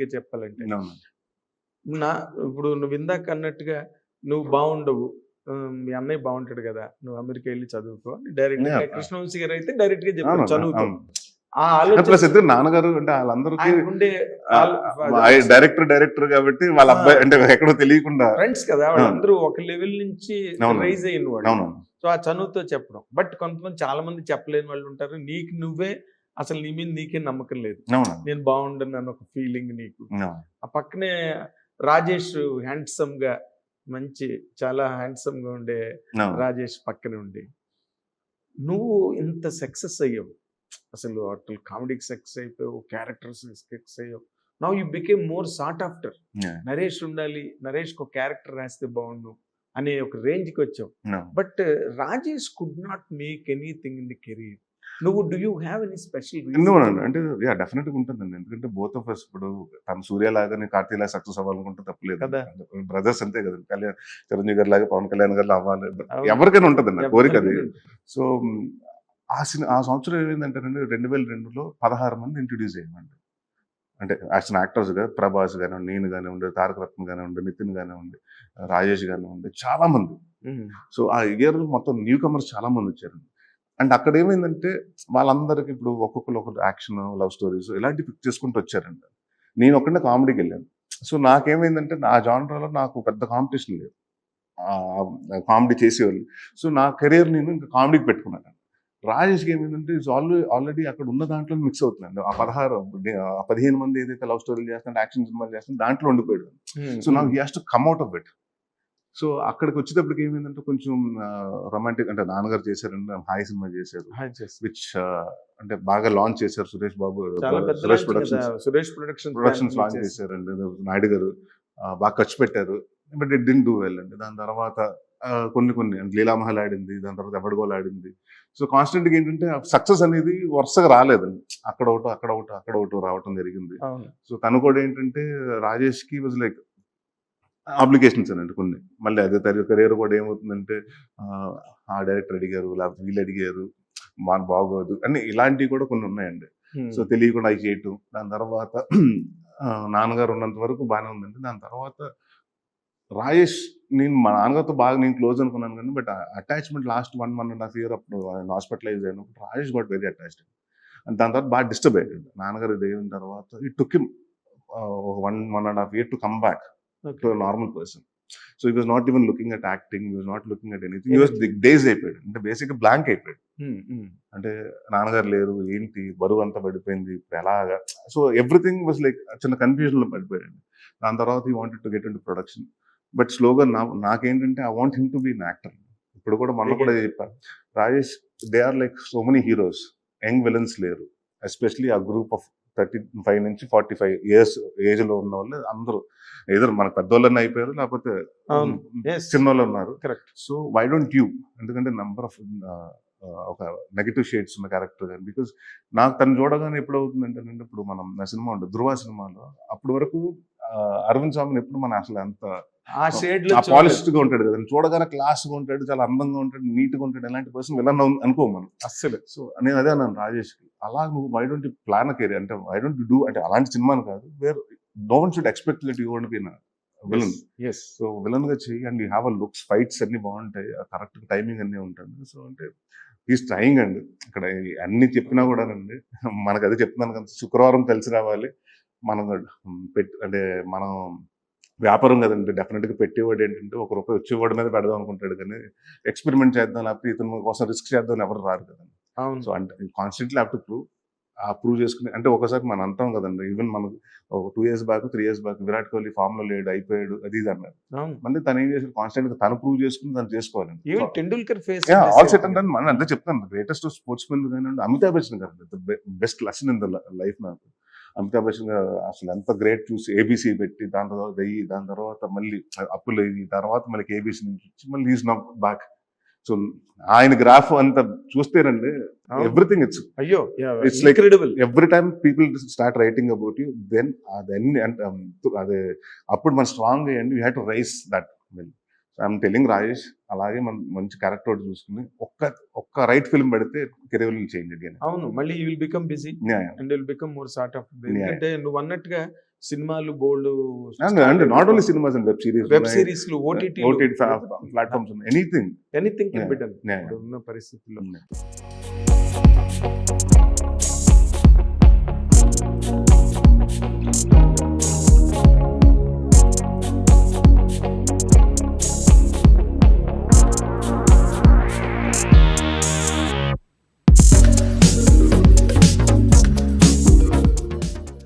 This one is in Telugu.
గా చెప్పాలంటే. నా ఇప్పుడు నువ్వు ఇందాక అన్నట్టుగా నువ్వు బాగుండవు మీ అన్నయ్య బాగుంటాడు కదా నువ్వు అమెరికా వెళ్ళి చదువుకో డైరెక్ట్గా. కృష్ణవంశీ గారు అయితే డైరెక్ట్గా చెప్పారు చదువుకో. ఆ ఆలోచన నాన్నగారు అంటే వాళ్ళందరికీ ఆయనకుండే డైరెక్టర్ డైరెక్టర్ కాబట్టి వాళ్ళ. అబ్బాయి అంటే ఎక్కడో తెలియకుండా ఫ్రెండ్స్ కదా వాళ్ళందరూ ఒక లెవెల్ నుంచి. రైజ్ అయిన వాడు సో ఆ చనువుతో చెప్పడం బట్ కొంతమంది చాలా మంది చెప్పలేని వాళ్ళు ఉంటారు నీకు నువ్వే అసలు నీ మీద నీకే నమ్మకం లేదు. నేను బాగుండను అన్న ఒక ఫీలింగ్ నీకు. ఆ పక్కనే రాజేష్ హ్యాండ్సమ్గా మంచి చాలా హ్యాండ్సమ్గా ఉండే. రాజేష్ పక్కనే ఉండి. నువ్వు ఇంత సక్సెస్ అయ్యావు. అసలు అటు కామెడీకి సక్సెస్ అయిపోయావు క్యారెక్టర్స్ సక్సెస్ అయ్యావు. Now you became more sought after. Naresh ఉండాలి నరేష్కి ఒక క్యారెక్టర్ రాస్తే బాగుండు అనే ఒక రేంజ్కి వచ్చావు. But Rajesh could not make anything in the career నువ్వు do you have any special. అంటే యా డెఫినెట్గా ఉంటుందండి. ఎందుకంటే బోత్ ఆఫ్ అస్ ఇప్పుడు తన సూర్య లాగానే కార్తీ లాగా సక్సెస్ అవ్వాలనుకుంటే తప్పలేదు. కదా. బ్రదర్స్ అంతే కదా. కళ్యాణ్ చిరంజీవి గారి లాగా పవన్ కళ్యాణ్ గారు అవ్వాలి. ఎవరికైనా ఉంటుందండి కోరిక అది. సో ఆ సినిమా ఆ సంవత్సరం ఏమైందంటే రెండు వేల రెండులో పదహారు మంది ఇంట్రడ్యూస్ అయ్యామండి అంటే యాక్స్ యాక్టర్స్గా ప్రభాస్ కానివ్వండి నేను కానివ్వండి తారక రత్న కానివ్వండి నితిన్ కానివ్వండి రాజేష్ కానివ్వండి చాలా మంది. సో ఆ ఇయర్ మొత్తం న్యూ కమర్స్ చాలా మంది వచ్చారండి. అండ్ అక్కడ ఏమైందంటే వాళ్ళందరికి ఇప్పుడు ఒక్కొక్కరు ఒక యాక్షన్ లవ్ స్టోరీస్ ఇలాంటివి పిక్ చేసుకుంటూ వచ్చారండి. నేను ఒక్కడే కామెడీకి వెళ్ళాను. సో నాకేమైందంటే నా జానరాలో నాకు పెద్ద కాంపిటీషన్ లేదు. కామెడీ చేసేవాళ్ళు. సో నా కెరీర్ నేను ఇంకా కామెడీకి పెట్టుకున్నాను. రాజేష్కి ఏమైందంటే ఇట్స్ ఆల్రెడీ ఆల్రెడీ అక్కడ ఉన్న దాంట్లో మిక్స్ అవుతున్నాను ఆ పదహారు ఆ పదిహేను మంది ఏదైతే లవ్ స్టోరీలు చేస్తున్నా యాక్షన్ సినిమాలు చేస్తున్నా దాంట్లో ఉండిపోయాడు. సో నాకు he has to come out of it so అక్కడికి వచ్చేటప్పటికి ఏమైందంటే కొంచెం రొమాంటిక్ అంటే నాన్నగారు చేశారండి హాయ్ సినిమా చేశారు. విచ్ అంటే బాగా లాంచ్ చేశారు సురేష్ బాబు సురేష్ ప్రొడక్షన్స్ కదా. సురేష్ ప్రొడక్షన్ ప్రొడక్షన్స్ లాంచ్ చేశారండి. నాయుడు గారు బాగా ఖర్చు పెట్టారు. But it didn't do well అండి. దాని తర్వాత కొన్ని కొన్ని లీలామహల్ ఆడింది దాని తర్వాత ఎవడగోల్ ఆడింది. సో కాన్స్టెంట్గా ఏంటంటే సక్సెస్ అనేది వరుసగా రాలేదండి అక్కడ ఒకటి అక్కడ ఒకటి అక్కడ ఒకటి రావటం జరిగింది. సో తను కూడా ఏంటంటే రాజేష్కి వాజ్ లైక్ అప్లికేషన్స్ అండి కొన్ని. మళ్ళీ అదే కెరీర్ కూడా ఏమవుతుందంటే ఆ, డైరెక్టర్ అడిగారు లేకపోతే వీళ్ళు అడిగారు మాకు బాగోదు అన్ని ఇలాంటివి కూడా కొన్ని ఉన్నాయండి. సో తెలియకుండా అవి చేయటం దాని తర్వాత నాన్నగారు ఉన్నంత వరకు బాగానే ఉందండి. దాని తర్వాత రాజేష్ నేను మా నాన్నగారితో బాగా నేను క్లోజ్ అనుకున్నాను కానీ but attachment last one one and half year అప్పుడు ఆయన హాస్పిటలైజ్ అయినప్పుడు Rajesh got very attached and దాని తర్వాత బాగా డిస్టర్బ్ అయ్యాడు. నాన్నగారు ఇది అయిన తర్వాత it took him one one and half year to come back normal person so he was not even looking at acting was not looking at anything was dazed అయిపోయాడు. అంటే బేసిక్గా బ్లాంక్ అయిపోయాడు. అంటే నాన్నగారు లేరు ఏంటి బరువు అంతా పడిపోయింది ఇప్పుడు ఎలాగా? సో ఎవ్రీథింగ్ వాజ్ లైక్ చిన్న కన్ఫ్యూజన్లో పడిపోయాడు దాని తర్వాత he wanted to get in production but స్లోగా నా నాకేంటంటే I want him to be actor ఇప్పుడు కూడా మొన్న కూడా చెప్పాను. Rajesh they are like so many heroes young villains లేరు. ఎస్పెషలీ ఆ గ్రూప్ ఆఫ్ థర్టీ ఫైవ్ నుంచి ఫార్టీ ఫైవ్ ఇయర్స్ ఏజ్లో ఉన్న వాళ్ళు అందరూ. ఏదో మనకు పెద్దోళ్ళని అయిపోయారు లేకపోతే. చిన్నోళ్ళు ఉన్నారు. Correct so why don't you ఎందుకంటే నంబర్ ఆఫ్ ఒక నెగిటివ్ షేడ్స్ ఉన్న క్యారెక్టర్ కానీ బికాస్ నాకు తను చూడగానే ఎప్పుడు అవుతుందంటే అంటే ఇప్పుడు మనం నా సినిమా ఉంటుంది ధృవ సినిమాలో అప్పటి వరకు అరవింద్ స్వామిని ఎప్పుడు మనం అసలు అంత ఆ షేడ్లో పాలిష్డ్గా ఉంటాడు కదా చూడగానే క్లాస్గా ఉంటాడు చాలా అందంగా ఉంటాడు నీట్గా ఉంటాడు ఎలాంటి పర్సన్ విలన్ అనుకో మనం. అస్సలు. సో నేను అదే అన్నాను రాజేష్కి అలా నువ్వు వై డోంట్ ప్లాన్ కెరీర్ అంటే వై డోంట్ డూ అంటే అలాంటి సినిమాను కాదు where no one should expect that you want be villain yes so విలన్గా చెయ్యి and you have a looks fights అన్ని బాగుంటాయి కరెక్ట్ టైమింగ్ అన్ని ఉంటుంది సో అంటే ఈస్ ట్రయింగ్ అండి ఇక్కడ అన్ని చెప్పినా కూడా అండి మనకు అదే చెప్తున్నాను కదా శుక్రవారం కలిసి రావాలి మనం పెట్ అంటే మనం వ్యాపారం కదండి. డెఫినెట్గా పెట్టేవాడు ఏంటంటే ఒక రూపాయి వచ్చేవాడి మీద పెడదాం అనుకుంటాడు కానీ ఎక్స్పెరిమెంట్ చేద్దాం లేకపోతే ఇతను కోసం రిస్క్ చేద్దాం ఎవరు రారు కదండి. అవును. సో అంటే కాన్స్టెంట్లీ హ్యావ్ టు ప్రూవ్. ఆ ప్రూవ్ చేసుకుని అంటే ఒకసారి మనం అంటాం కదండి. ఈవెన్ మనకు ఒక two years back three years back Virat Kohli ఫామ్లో లేడు అయిపోయాడు అది ఇది అన్నారు అవును. మళ్ళీ తను ఏం చేశాడు? కాన్స్టెంట్గా తను ప్రూవ్ చేసుకుని తను చేసుకోవాలి even Tendulkar face all set and మనం అంతే చెప్తాను. గ్రేటెస్ట్ స్పోర్ట్స్ మెన్ కానీ అమితాబ్ బచ్చన్ గారు best lesson in the life నాకు. అమితాబ్ బచ్చన్ గారు అసలు ఎంత గ్రేట్ చూసి ఏబీసీ పెట్టి దాని తర్వాత వెయ్యి దాని తర్వాత మళ్ళీ అప్పులు అయ్యి తర్వాత మళ్ళీ ఏబీసీ నుంచి వచ్చి మళ్ళీ ఈజ్ నాట్ బ్యాక్ సో ఆయన గ్రాఫ్ అంత చూస్తేనండి. ఎవ్రీథింగ్ ఇట్స్ అయ్యో like- incredible every time people start writing about you then అదన్ని అదే అప్పుడు మనం స్ట్రాంగ్ అయ్యండి you have to rise that I'm telling Rajesh అలాగే మనం మంచి క్యారెక్టర్ చూసుకుని ఒక్క ఒక్క రైట్ ఫిల్మ్ పెడితే కెరీర్ చేంజ్ అడిగాను అవును మళ్ళీ you will become busy and will become more sort of అంటే నువ్వు అన్నట్టుగా సినిమాలు బోల్డ్ అంటే not only cinemas and web series web సిరీస్లు OTT OTT platforms anything anything can be done ఉన్న పరిస్థితుల్లో. ఉన్నాయి